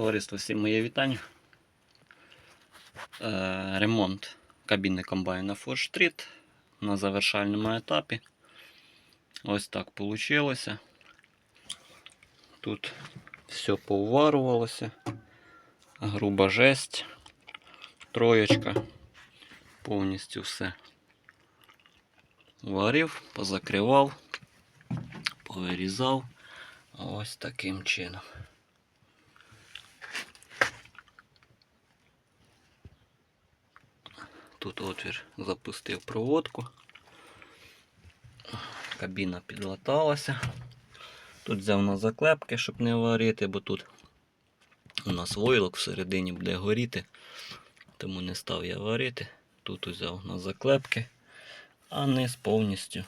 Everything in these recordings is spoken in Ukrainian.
Товариство, всім моє вітання. Е, ремонт кабіни комбайна Ford Street на завершальному етапі. Ось так вийшло. Тут все поуварувалося. Груба жесть. Троєчка. Повністю все варив, позакривав, повирізав. Ось таким чином. Тут отвір запустив проводку. Кабіна підлаталася. Тут взяв на заклепки, щоб не варити, бо тут у нас войлок всередині буде горіти, тому не став я варити. Тут взяв на заклепки, а низ повністю,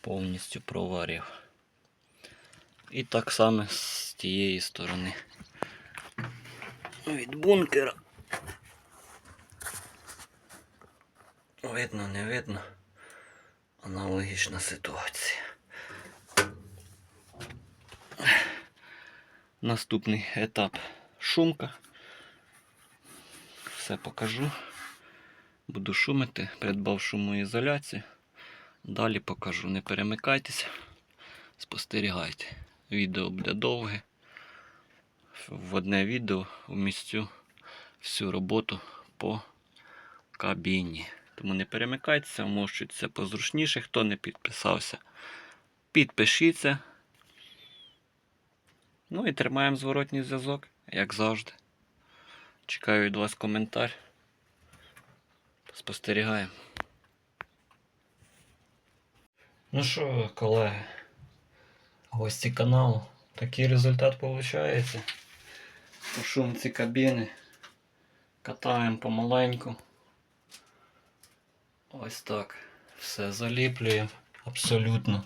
повністю проварив. І так само з тієї сторони. Від бункера. Видно, не видно. Аналогічна ситуація. Наступний етап шумка. Все покажу. Буду шумити, придбав шумоізоляцію. Далі покажу. Не перемикайтеся, спостерігайте. Відео буде довге. В одне відео вмістю всю роботу по кабіні. Тому не перемикайтеся, вмощуйтеся позручніше. Хто не підписався, підпишіться. Ну і тримаємо зворотній зв'язок, як завжди. Чекаю від вас коментар. Спостерігаємо. Ну що, колеги, гості каналу, такий результат виходить. По шумці кабіни. Катаємо помаленьку. Ось так. Все заліплюємо абсолютно.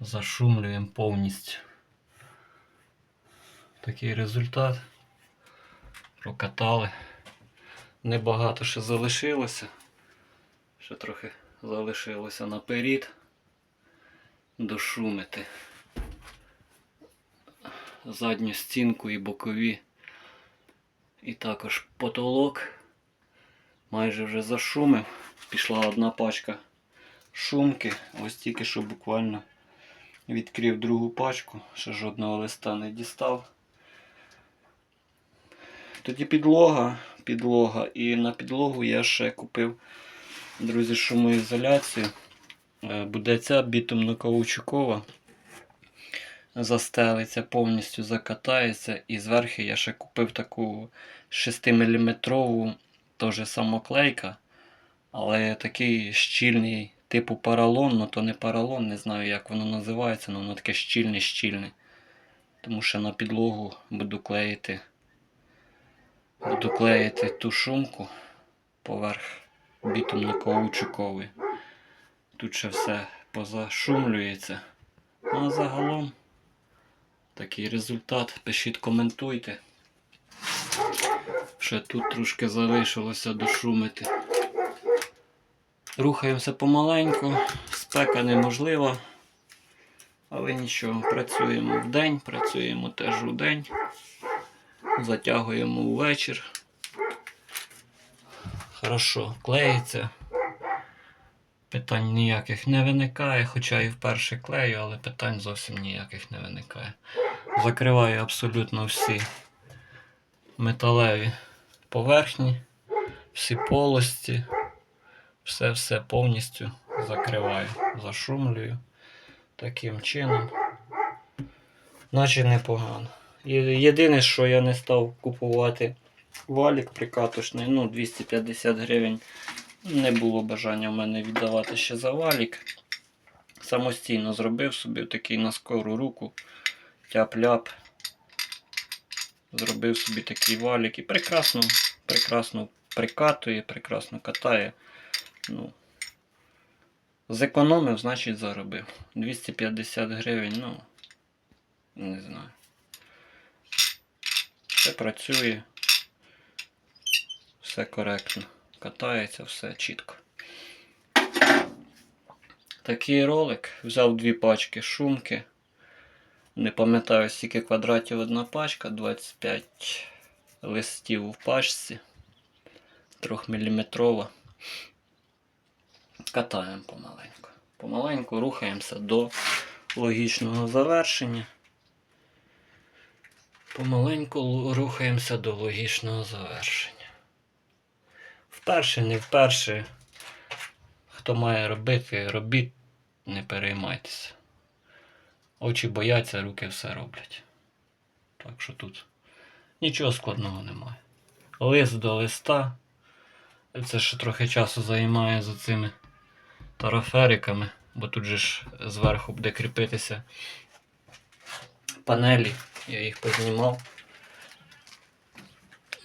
Зашумлюємо повністю. Такий результат. Прокатали. Небагато ще залишилося. Ще трохи залишилося наперед. Дошумити задню стінку і бокові. І також потолок. Майже вже зашумив. Пішла одна пачка шумки. Ось тільки що буквально відкрив другу пачку, ще жодного листа не дістав. Тоді підлога, підлога. І на підлогу я ще купив, друзі, шумоізоляцію. Е, Буде ця бітумно-каучукова. Застелиться, повністю закатається. І зверху я ще купив таку 6-мм теж самоклейка. Але такий щільний, типу паралон, ну то не паралон, не знаю як воно називається, але воно таке щільне щільне. Тому що на підлогу буду клеїти. Буду клеїти ту шумку поверх бітумно-каучуковий. Тут ще все позашумлюється. Ну а загалом такий результат. Пишіть, коментуйте. Ще тут трошки залишилося дошумити. Рухаємося помаленьку, спека неможлива. Але нічого, працюємо в день, працюємо теж у день. Затягуємо увечір. Хорошо, клеїться. Питань ніяких не виникає, хоча і вперше клею, але питань зовсім ніяких не виникає. Закриваю абсолютно всі металеві поверхні, всі полості, все-все повністю закриваю, зашумлюю таким чином. Наче непогано. Єдине, що я не став купувати валік прикатушний, ну 250 гривень. Не було бажання в мене віддавати ще за валік. Самостійно зробив собі такий на скору руку. Тяп-ляп. Зробив собі такий валік і прекрасно, прекрасно прикатує, прекрасно катає. Ну, зекономив, значить заробив. 250 гривень, ну, не знаю. Все працює. Все коректно. Катається, все чітко. Такий ролик. Взяв дві пачки шумки. Не пам'ятаю, скільки квадратів одна пачка, 25 листів в пачці. 3-мм. Катаємо помаленьку. Помаленьку рухаємося до логічного завершення. Помаленьку рухаємося до логічного завершення. Вперше, не вперше. Хто має робити, робіть, не переймайтеся. Очі бояться, руки все роблять. Так що тут нічого складного немає. Лист до листа. Це ще трохи часу займає за цими тарафериками, бо тут же ж зверху буде кріпитися панелі. Я їх познімав.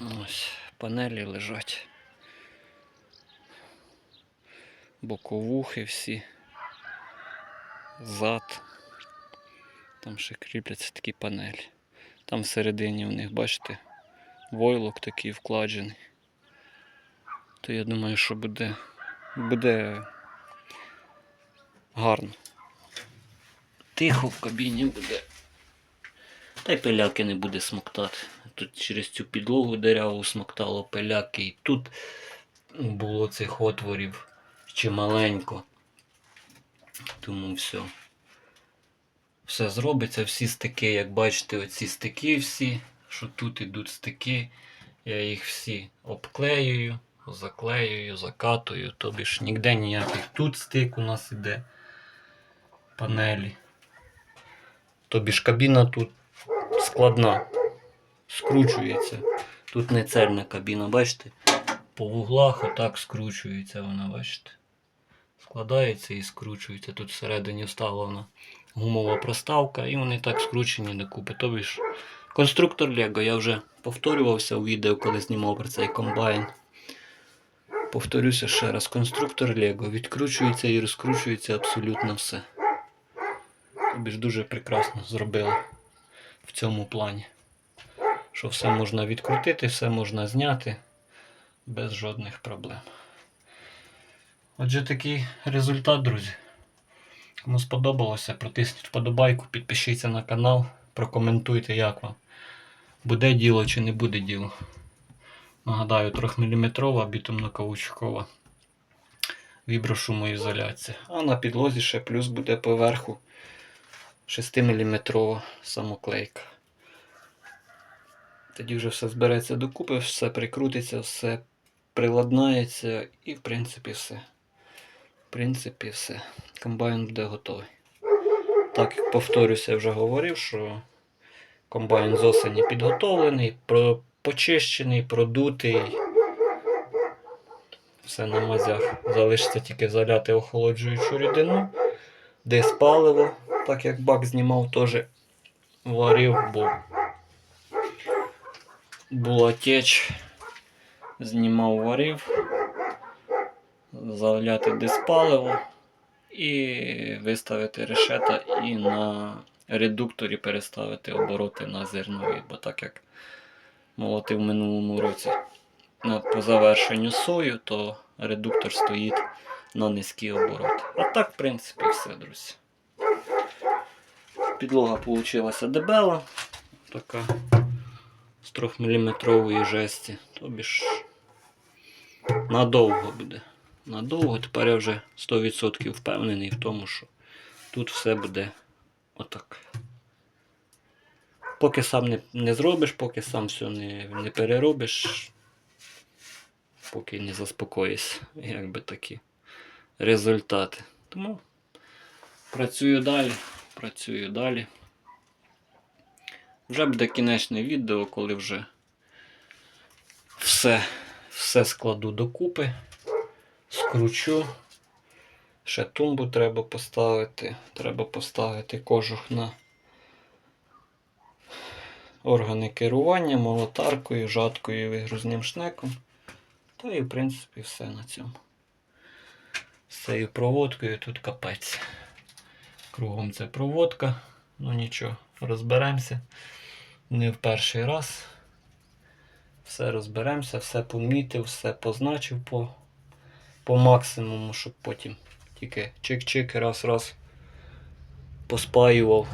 Ось, панелі лежать. Боковухи всі. Зад. Там ще кріпляться такі панелі. Там всередині у них, бачите, войлок такий вкладений. То я думаю, що буде, буде гарно. Тихо в кабіні буде. Та й пиляки не буде смоктати. Тут через цю підлогу дереву смоктало пиляки. І тут було цих отворів чималенько. Тому все. Все зробиться, всі стики, як бачите, оці стики всі, що тут ідуть стики, я їх всі обклеюю, заклеюю, закатую, тобі ж ніде ніяких тут стик у нас іде панелі. Тобі ж кабіна тут складна, скручується. Тут не цельна кабіна, бачите? По вуглах отак скручується вона, бачите? Складається і скручується. Тут всередині вставлена гумова проставка, і вони так скручені докупи. Тобі ж конструктор Лего. Я вже повторювався у відео, коли знімав про цей комбайн. Повторюся ще раз, конструктор Лего. Відкручується і розкручується абсолютно все. Тобі дуже прекрасно зробили в цьому плані. Що все можна відкрутити, все можна зняти без жодних проблем. Отже, такий результат, друзі. Кому сподобалося, протисніть вподобайку, підпишіться на канал, прокоментуйте, як вам. Буде діло чи не буде діло. Нагадаю, 3-мм бітумно-каучукова віброшумоізоляція. А на підлозі ще плюс буде поверху 6-мм самоклейка. Тоді вже все збереться докупи, все прикрутиться, все приладнається і в принципі все. В принципі, все. Комбайн буде готовий. Так як повторюся, я вже говорив, що комбайн з осені підготовлений, почищений, продутий. Все на мазях. Залишиться тільки заляти охолоджуючу рідину, десь паливо, так як бак знімав, теж варив, бо була теч. Знімав варив заляти диспаливо і виставити решета і на редукторі переставити обороти на зернові, бо так як молотив в минулому році по завершенню сою, то редуктор стоїть на низькі обороти. А так, в принципі, все, друзі. Підлога вийшла дебела, така з 3-мм жесті, тобі ж надовго буде надовго. Тепер я вже 100% впевнений в тому, що тут все буде отак. Поки сам не, не зробиш, поки сам все не, не переробиш, поки не заспокоїшся, якби такі результати. Тому працюю далі, працюю далі. Вже буде кінечне відео, коли вже все, все складу докупи скручу. Ще тумбу треба поставити. Треба поставити кожух на органи керування, молотаркою, жаткою і вигрузним шнеком. Та і в принципі все на цьому. З цією проводкою тут капець. Кругом це проводка. Ну нічого, розберемося. Не в перший раз. Все розберемося, все помітив, все позначив по по максимуму, щоб потім тільки чик-чик, раз-раз поспаював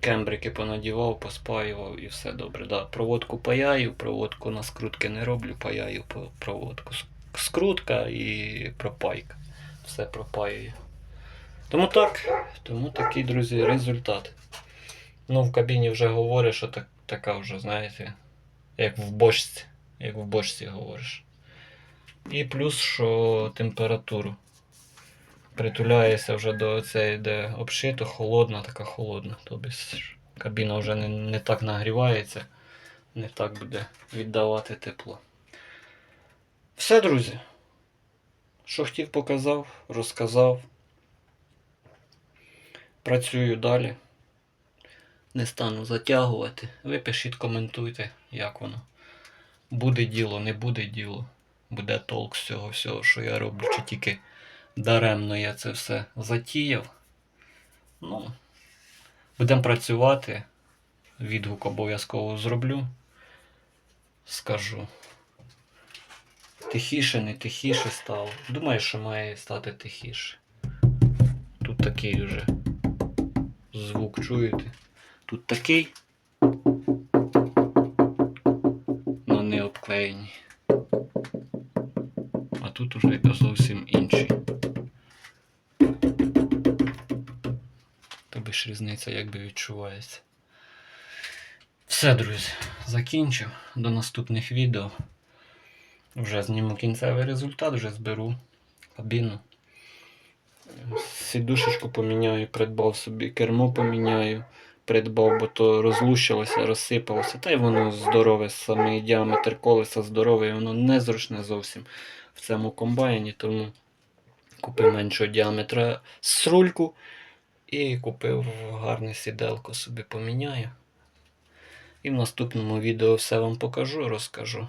кембрики понадівав, поспаював і все добре. Да, проводку паяю, проводку на скрутки не роблю, паяю проводку. Скрутка і пропайка. Все пропаюю. Тому так, тому такий, друзі, результат. Ну, в кабіні вже говориш, що так, така вже, знаєте, як в бочці. Як в бочці говориш. І плюс, що температуру. Притуляється вже до цієї, де обшито, холодна, така холодна. Тобто кабіна вже не, не так нагрівається, не так буде віддавати тепло. Все, друзі. Що хотів, показав, розказав. Працюю далі. Не стану затягувати. Ви пишіть, коментуйте, як воно. Буде діло, не буде діло. Буде толк з цього всього, що я роблю, чи тільки даремно я це все затіяв. Ну, будемо працювати. Відгук обов'язково зроблю. Скажу. Тихіше, не тихіше стало. Думаю, що має стати тихіше. Тут такий вже звук чуєте. Тут такий. Но не обклеєні. А тут уже зовсім інший. Тобі ж різниця якби відчувається. Все, друзі, закінчив. До наступних відео. Вже зніму кінцевий результат, вже зберу кабіну. Сідушечку поміняю, придбав собі, кермо поміняю, придбав, бо то розлущилося, розсипалося. Та й воно здорове, саме діаметр колеса здоровий, воно незручне зовсім в цьому комбайні, тому купив меншого діаметра срульку і купив гарне сіделко собі поміняю. І в наступному відео все вам покажу, розкажу.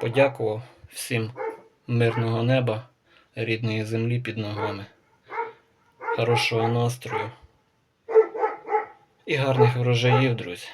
Подякував всім мирного неба, рідної землі під ногами, хорошого настрою і гарних врожаїв, друзі.